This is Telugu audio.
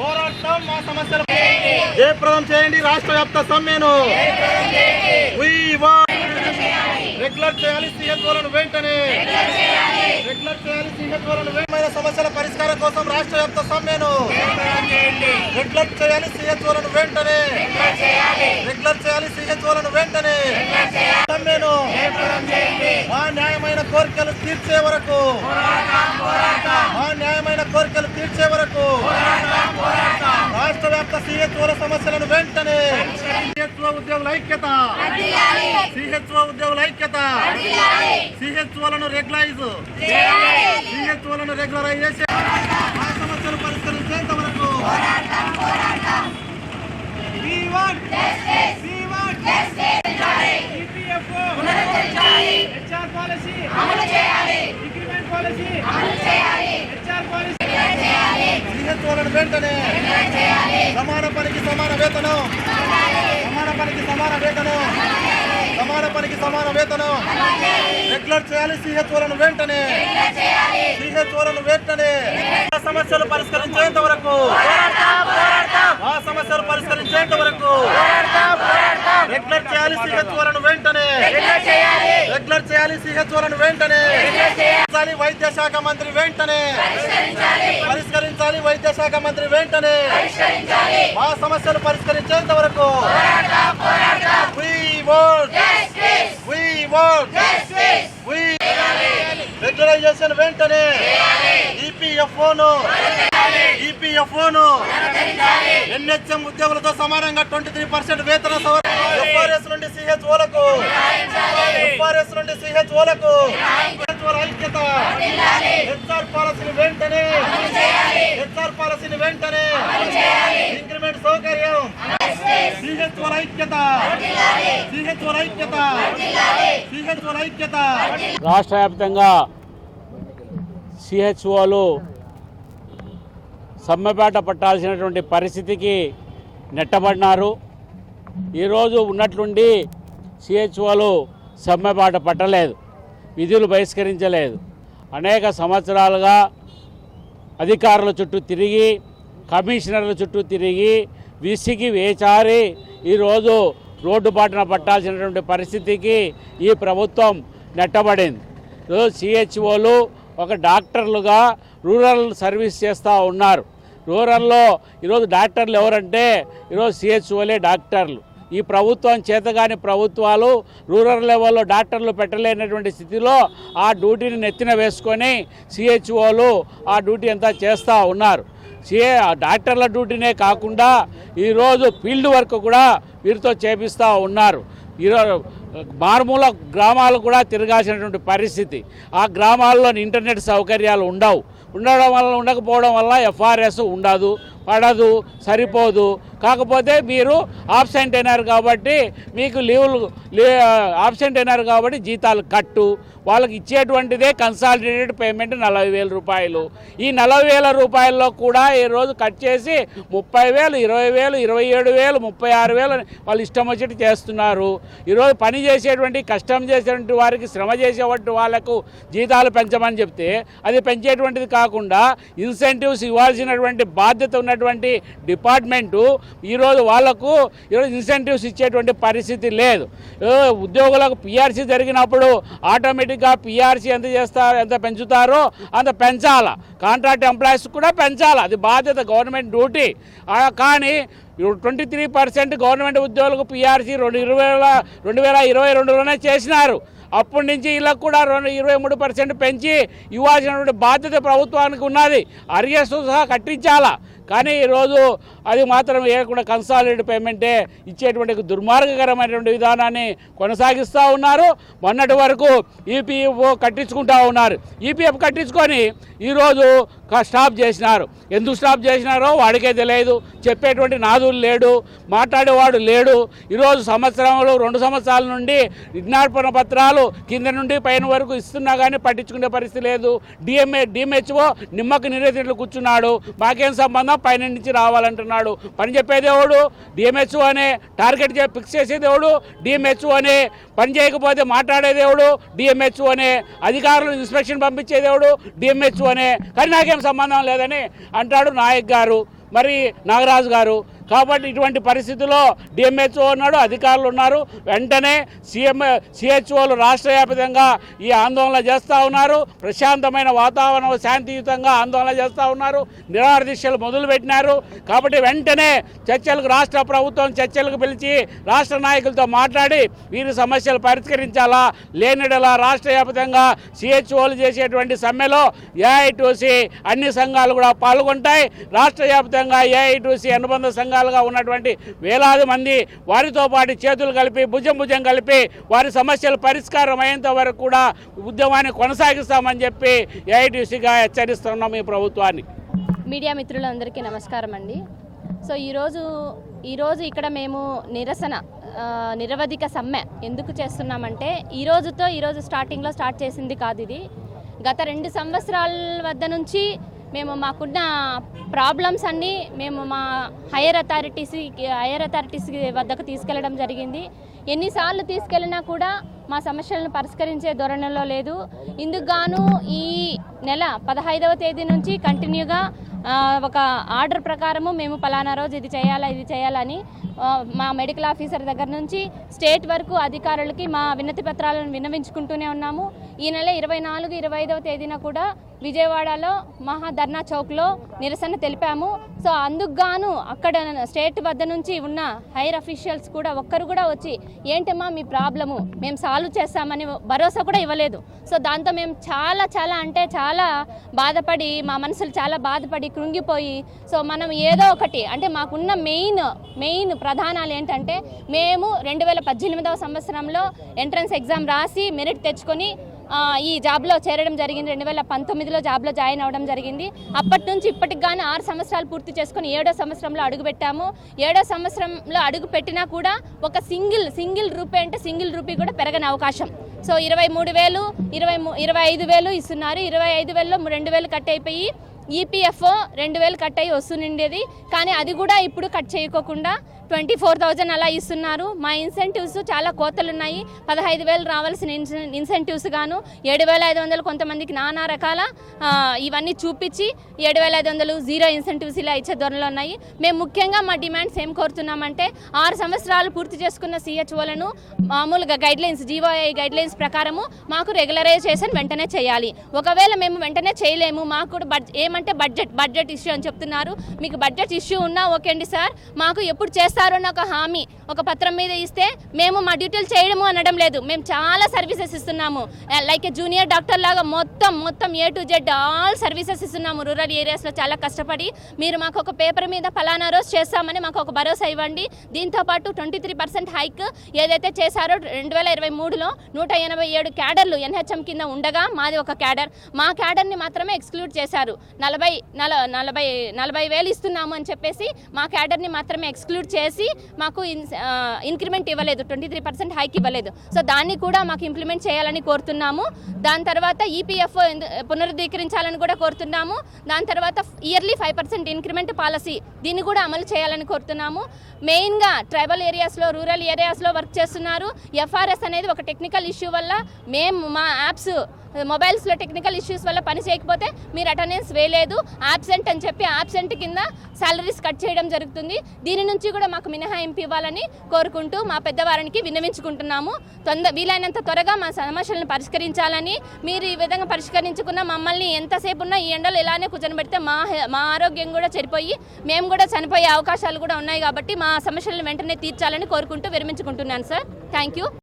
పోరాటం మా సమస్యలు. జయప్రదం చేయండి రాష్ట్ర వ్యాప్త సమ్మెను. We రెగ్యులర్ చేయాలి సిహెచ్ఓలను వెంటనే. రెగ్యులర్ చేయాలి. సిహెచ్ఓలను వెంటనే. సమస్యల పరిష్కారం కోసం రాష్ట్ర వ్యాప్త సమ్మెను రెగ్యులర్ చేయాలి సిహెచ్ఓలను వెంటనే. రెగ్యులర్ చేయాలి. సిహెచ్ఓలను వెంటనే. సమ్మెను మా న్యాయమైన కోరికలు తీర్చే వరకు. మా న్యాయమైన కోరికలు తీర్చే వరకు. రాష్ట్ర వ్యాప్త సిహెచ్ఓల సమస్యలను వెంటనే. సిహెచ్ఓ ఉద్యోగుల ఐక్యత. సిహెచ్ఓ ఉద్యోగుల ఐక్యత. సిహెచ్ఓలను రెగ్యులైజ్ సిహెచ్ఓలను రెగ్యులరైజ్ చేసే ఆ సమస్యలు పరిష్కరించేంత వరకు We want policy. Increment policy. వెంటనే. సమాన పనికి సమాన వేతనం. పనికి సమాన వేతనం. సమాన పనికి సమాన వేతనం. రెగ్యులర్ చేయాలి సిహెచ్ఓలను వెంటనే. సిహెచ్ఓలను వెంటనే. ఆ సమస్యలు పరిష్కరించేంత వరకు. ఆ సమస్యలు పరిష్కరించేంత వరకు. రెగ్యులర్ చేయాలి సిహెచ్ఓలను వెంటనే. రెగ్యులర్ చేయాలి సిహెచ్ఓలను వెంటనే. పరిష్కరించాలి వైద్య శాఖ మంత్రి వెంటనే. పరిష్కరించాలి. వైద్య శాఖ మంత్రి వెంటనే. మా సమస్యలు పరిష్కరించేంత వరకు. రెగ్యులైజేషన్ వెంటనే. ఈపీఎఫ్ఓను ఈపీఎఫ్ఓను ఎన్హెచ్ఎం ఉద్యోగులతో సమానంగా ట్వంటీ త్రీ పర్సెంట్ వేతన ఎఫ్ఆర్ఎస్ నుండి సిహెచ్ఓలకు ఎఫ్ఆర్ఎస్ నుండి సిహెచ్ఓలకు ఐక్యత. హెచ్ఆర్ పాలసీని వెంటనే హెచ్ఆర్ పాలసీని వెంటనే ఇంక్రిమెంట్ సౌకర్యం. సిహెచ్ఓల ఐక్యత. సిహెచ్ఓల ఐక్యత. సిహెచ్ఓల ఐక్యత. రాష్ట్ర వ్యాప్తంగా సిహెచ్ఓలు సమ్మెపేట పట్టాల్సినటువంటి పరిస్థితికి నెట్టబడినారు. ఈరోజు ఉన్నట్లుండి సిహెచ్ఓలు సమ్మెబాట పట్టలేదు విధులు బహిష్కరించలేదు. అనేక సంవత్సరాలుగా అధికారుల చుట్టూ తిరిగి కమిషనర్ల చుట్టూ తిరిగి విసిగి వేచారి ఈరోజు రోడ్డు బాటన పట్టాల్సినటువంటి పరిస్థితికి ఈ ప్రభుత్వం నెట్టబడింది. సిహెచ్ఓలు ఒక డాక్టర్లుగా రూరల్ సర్వీస్ చేస్తూ ఉన్నారు. రూరల్లో ఈరోజు డాక్టర్లు ఎవరంటే ఈరోజు సిహెచ్ఓలే డాక్టర్లు. ఈ ప్రభుత్వం చేతగాని ప్రభుత్వాలు రూరల్ లెవెల్లో డాక్టర్లు పెట్టలేనటువంటి స్థితిలో ఆ డ్యూటీని నెత్తిన వేసుకొని సిహెచ్ఓలు ఆ డ్యూటీ అంతా చేస్తూ ఉన్నారు. సిఏ డాక్టర్ల డ్యూటీనే కాకుండా ఈరోజు ఫీల్డ్ వర్క్ కూడా వీరితో చేపిస్తూ ఉన్నారు. ఈరోజు మారుమూల గ్రామాలు కూడా తిరగాల్సినటువంటి పరిస్థితి. ఆ గ్రామాల్లో ఇంటర్నెట్ సౌకర్యాలు ఉండవు. ఉండడం వల్ల ఉండకపోవడం వల్ల ఎఫ్ఆర్ఎస్ ఉండదు. పడదు సరిపోదు. కాకపోతే మీరు ఆబ్సెంట్ అయినారు కాబట్టి మీకు లీవులు ఆబ్సెంట్ అయినారు కాబట్టి జీతాలు కట్టు. వాళ్ళకి ఇచ్చేటువంటిదే కన్సాలిడేటెడ్ పేమెంట్ నలభై వేల రూపాయలు. ఈ నలభై వేల రూపాయల్లో కూడా ఈరోజు కట్ చేసి ముప్పై వేలు ఇరవై వేలు ఇరవై ఏడు వేలు ముప్పై ఆరు వేలు వాళ్ళు ఇష్టం వచ్చేట్టు చేస్తున్నారు. ఈరోజు పని చేసేటువంటి కష్టం చేసేటువంటి వారికి శ్రమ చేసేటువంటి వాళ్ళకు జీతాలు పెంచమని చెప్తే అది పెంచేటువంటిది కాకుండా ఇన్సెంటివ్స్ ఇవ్వాల్సినటువంటి బాధ్యత ఉన్నటువంటి డిపార్ట్మెంటు ఈరోజు వాళ్ళకు ఈరోజు ఇన్సెంటివ్స్ ఇచ్చేటువంటి పరిస్థితి లేదు. ఉద్యోగులకు పిఆర్సీ జరిగినప్పుడు ఆటోమేటిక్గా పిఆర్సీ ఎంత చేస్తారు ఎంత పెంచుతారో అంత పెంచాల. కాంట్రాక్ట్ ఎంప్లాయీస్ కూడా పెంచాలి. అది బాధ్యత గవర్నమెంట్ డ్యూటీ. కానీ ట్వంటీ త్రీ పర్సెంట్ గవర్నమెంట్ ఉద్యోగులకు పిఆర్సీ రెండు ఇరవై వేల రెండు వేల ఇరవై రెండులోనే చేసినారు. అప్పటి నుంచి వీళ్ళకు కూడా రెండు ఇరవై మూడు పర్సెంట్ పెంచి ఇవ్వాల్సినటువంటి బాధ్యత ప్రభుత్వానికి ఉన్నది. అరిగేస్తూ సహా కట్టించాలా. కానీ ఈరోజు అది మాత్రం ఏకుండా కన్సాలిడేట్ పేమెంటే ఇచ్చేటువంటి దుర్మార్గకరమైనటువంటి విధానాన్ని కొనసాగిస్తూ ఉన్నారు. మొన్నటి వరకు ఈపీఎఫ్ కట్టించుకుంటా ఉన్నారు. ఈపీఎఫ్ కట్టించుకొని ఈరోజు స్టాప్ చేసినారు. ఎందుకు స్టాప్ చేసినారో వాడికే తెలియదు. చెప్పేటువంటి నాదులు లేడు మాట్లాడేవాడు లేడు. ఈరోజు సంవత్సరంలో రెండు సంవత్సరాల నుండి విజ్ఞాపన పత్రాలు కింద నుండి పైన వరకు ఇస్తున్నా కానీ పట్టించుకునే పరిస్థితి లేదు. డిఎంఏ డిఎంహెచ్ఓ నిమ్మకు నిరేతిట్లు కూర్చున్నాడు. మాకేం సంబంధం? పైన నుంచి రావాలంటున్నాడు. పని చెప్పేది ఎవడు? డిఎంహెచ్ఓ అనే టార్గెట్ చే- ఫిక్స్ చేసేది ఎవడు? డిఎంహెచ్ఓ అనే పని చేయకపోతే మాట్లాడేది ఎవడు? డిఎంహెచ్ఓ అనే అధికారులు ఇన్స్పెక్షన్ పంపించేది ఎవడు? డిఎంహెచ్ఓ అనే. కానీ నాకేం సంబంధం లేదని అంటాడు నాయక్ గారు. మరి నాగరాజు గారు. కాబట్టి ఇటువంటి పరిస్థితుల్లో డిఎంహెచ్ఓ ఉన్నాడు అధికారులు ఉన్నారు. వెంటనే సీఎం సిహెచ్ఓలు రాష్ట్ర వ్యాప్తంగా ఈ ఆందోళన చేస్తూ ఉన్నారు. ప్రశాంతమైన వాతావరణం శాంతియుతంగా ఆందోళన చేస్తూ ఉన్నారు. నిరాహార దీక్షలు మొదలుపెట్టినారు. కాబట్టి వెంటనే చర్చలకు రాష్ట్ర ప్రభుత్వం చర్చలకు పిలిచి రాష్ట్ర నాయకులతో మాట్లాడి వీరి సమస్యలు పరిష్కరించాలా? లేనిడలా రాష్ట్ర వ్యాప్తంగా సిహెచ్ఓలు చేసేటువంటి సమ్మెలో ఏఐటీసీ అన్ని సంఘాలు కూడా పాల్గొంటాయి. రాష్ట్ర వ్యాప్తంగా ఏఐటీసీ అనుబంధ సంఘాలుగా ఉన్నటువంటి వేలాది మంది వారితో పాటు చేతులు కలిపి భుజం భుజం కలిపి వారి సమస్యలు పరిష్కారం అయ్యేంత వరకు కూడా ఉద్యమాన్ని కొనసాగిస్తామని చెప్పి ఏఐటీసీగా హెచ్చరిస్తున్నాం ఈ ప్రభుత్వాన్ని. మీడియా మిత్రులందరికీ నమస్కారం అండి. సో ఈరోజు ఈరోజు ఇక్కడ మేము నిరసన నిరవధిక సమ్మె ఎందుకు చేస్తున్నామంటే ఈరోజుతో ఈరోజు స్టార్టింగ్లో స్టార్ట్ చేసింది కాదు ఇది. గత రెండు సంవత్సరాల వద్ద నుంచి మేము మాకున్న ప్రాబ్లమ్స్ అన్నీ మేము మా హైయర్ అథారిటీస్ హైయర్ అథారిటీస్ వద్దకు తీసుకెళ్ళడం జరిగింది. ఎన్నిసార్లు తీసుకెళ్ళినా కూడా మా సమస్యలను పరిష్కరించే ధోరణిలో లేదు. ఇందుకు గాను ఈ నెల పదహైదవ తేదీ నుంచి కంటిన్యూగా ఒక ఆర్డర్ ప్రకారము మేము పలానా రోజు ఇది చేయాలా ఇది చేయాలని మా మెడికల్ ఆఫీసర్ దగ్గర నుంచి స్టేట్ వరకు అధికారులకి మా వినతి పత్రాలను విన్నవించుకుంటూనే ఉన్నాము. ఈ నెల ఇరవై నాలుగు ఇరవై ఐదవ తేదీన కూడా విజయవాడలో మహా ధర్నా చౌక్లో నిరసన తెలిపాము. సో అందుకుగాను అక్కడ స్టేట్ వద్ద నుంచి ఉన్న హైర్ అఫీషియల్స్ కూడా ఒక్కరు కూడా వచ్చి ఏంటమ్మా మీ ప్రాబ్లము? మేము సాల్వ్ చేస్తామని భరోసా కూడా ఇవ్వలేదు. సో దాంతో మేము చాలా చాలా అంటే చాలా బాధపడి మా మనసులు చాలా బాధపడి కృంగిపోయి. సో మనం ఏదో ఒకటి అంటే మాకున్న మెయిన్ మెయిన్ ప్రధానాలు ఏంటంటే మేము రెండు వేల పద్దెనిమిదవ సంవత్సరంలో ఎంట్రన్స్ ఎగ్జామ్ రాసి మెరిట్ తెచ్చుకొని ఈ జాబ్లో చేరడం జరిగింది. రెండు వేల పంతొమ్మిదిలో జాబ్లో జాయిన్ అవ్వడం జరిగింది. అప్పటి నుంచి ఇప్పటికి కానీ ఆరు సంవత్సరాలు పూర్తి చేసుకొని ఏడో సంవత్సరంలో అడుగు పెట్టాము. ఏడో సంవత్సరంలో అడుగు పెట్టినా కూడా ఒక సింగిల్ సింగిల్ రూపీ అంటే సింగిల్ రూపీ కూడా పెరగని అవకాశం. సో ఇరవై మూడు వేలు ఇరవై మూ ఇరవై ఐదు వేలు ఇస్తున్నారు. ఇరవై ఐదు వేలలో రెండు వేలు కట్ అయిపోయి ఈపీఎఫ్ఓ రెండు వేలు కట్ అయ్యి వస్తుండేది కానీ అది కూడా ఇప్పుడు కట్ చేయకోకుండా ట్వంటీ ఫోర్ థౌజండ్ అలా ఇస్తున్నారు. మా ఇన్సెంటివ్స్ చాలా కోతలు ఉన్నాయి పదహైదు వేలు రావాల్సిన ఇన్సెంటివ్స్ గాను ఏడు వేల ఐదు వందలు కొంతమందికి నానా రకాల ఇవన్నీ చూపించి ఏడు వేల ఐదు వందలు జీరో ఇన్సెంటివ్స్ ఇలా ఇచ్చే ధోరణిలో ఉన్నాయి. మేము ముఖ్యంగా మా డిమాండ్స్ ఏం కోరుతున్నామంటే ఆరు సంవత్సరాలు పూర్తి చేసుకున్న సిహెచ్ఓలను మామూలుగా గైడ్లైన్స్ జీవోఐ గైడ్లైన్స్ ప్రకారము మాకు రెగ్యులరైజేషన్ వెంటనే చేయాలి. ఒకవేళ మేము వెంటనే చేయలేము మాకు కూడా బడ్జెట్ ఏమంటే బడ్జెట్ బడ్జెట్ ఇష్యూ అని చెప్తున్నారు. మీకు బడ్జెట్ ఇష్యూ ఉన్నా ఓకే అండి సార్. మాకు ఎప్పుడు చేస్తారు అని ఒక హామీ ఒక పత్రం మీద ఇస్తే మేము మా డ్యూటీలు చేయడము అనడం లేదు. మేము చాలా సర్వీసెస్ ఇస్తున్నాము. లైక్ జూనియర్ డాక్టర్ లాగా మొత్తం మొత్తం A to Z all services ఇస్తున్నాము. రూరల్ ఏరియాస్లో చాలా కష్టపడి మీరు మాకు ఒక పేపర్ మీద ఫలానా రోజు చేస్తామని మాకు ఒక భరోసా ఇవ్వండి. దీంతో పాటు ట్వంటీ త్రీ పర్సెంట్ హైక్ ఏదైతే చేశారో రెండు వేల ఇరవై మూడులో నూట ఎనభై ఏడు క్యాడర్లు ఎన్హెచ్ఎం కింద ఉండగా మాది ఒక క్యాడర్. మా క్యాడర్ని మాత్రమే ఎక్స్క్లూడ్ చేశారు. నలభై నల నలభై నలభై వేలు ఇస్తున్నాము అని చెప్పేసి మా క్యాడర్ని మాత్రమే ఎక్స్క్లూడ్ చేసి మాకు ఇంక్రిమెంట్ ఇవ్వలేదు. ట్వంటీ త్రీ పర్సెంట్ హైక్ ఇవ్వలేదు. సో దాన్ని కూడా మాకు ఇంప్లిమెంట్ చేయాలని కోరుతున్నాము. దాని తర్వాత ఈపీఎఫ్ఓ పునరుద్ధీకరించాలని కూడా కోరుతున్నాము. దాని తర్వాత yearly five percent increment policy దీన్ని కూడా అమలు చేయాలని కోరుతున్నాము. మెయిన్గా ట్రైబల్ ఏరియాస్లో రూరల్ ఏరియాస్లో వర్క్ చేస్తున్నారు. ఎఫ్ఆర్ఎస్ అనేది ఒక టెక్నికల్ ఇష్యూ వల్ల మేము మా యాప్స్ మొబైల్స్లో టెక్నికల్ ఇష్యూస్ వల్ల పని చేయకపోతే మీరు అటెండెన్స్ వేయలేదు. యాబ్సెంట్ అని చెప్పి యాబ్సెంట్ కింద శాలరీస్ కట్ చేయడం జరుగుతుంది. దీని నుంచి కూడా మాకు మినహాయింపు ఇవ్వాలని కోరుకుంటూ మా పెద్దవారికి విన్నవించుకుంటున్నాము. తొందర వీలైనంత త్వరగా మా సమస్యలను పరిష్కరించాలని మీరు ఈ విధంగా పరిష్కరించుకున్న మమ్మల్ని ఎంతసేపు ఉన్నా ఈ ఎండలు ఇలానే కూర్చొని మా మా ఆరోగ్యం కూడా చెడిపోయి మేము కూడా చనిపోయే అవకాశాలు కూడా ఉన్నాయి కాబట్టి మా సమస్యలను వెంటనే తీర్చాలని కోరుకుంటూ విరమించుకుంటున్నాను సార్. Thank you.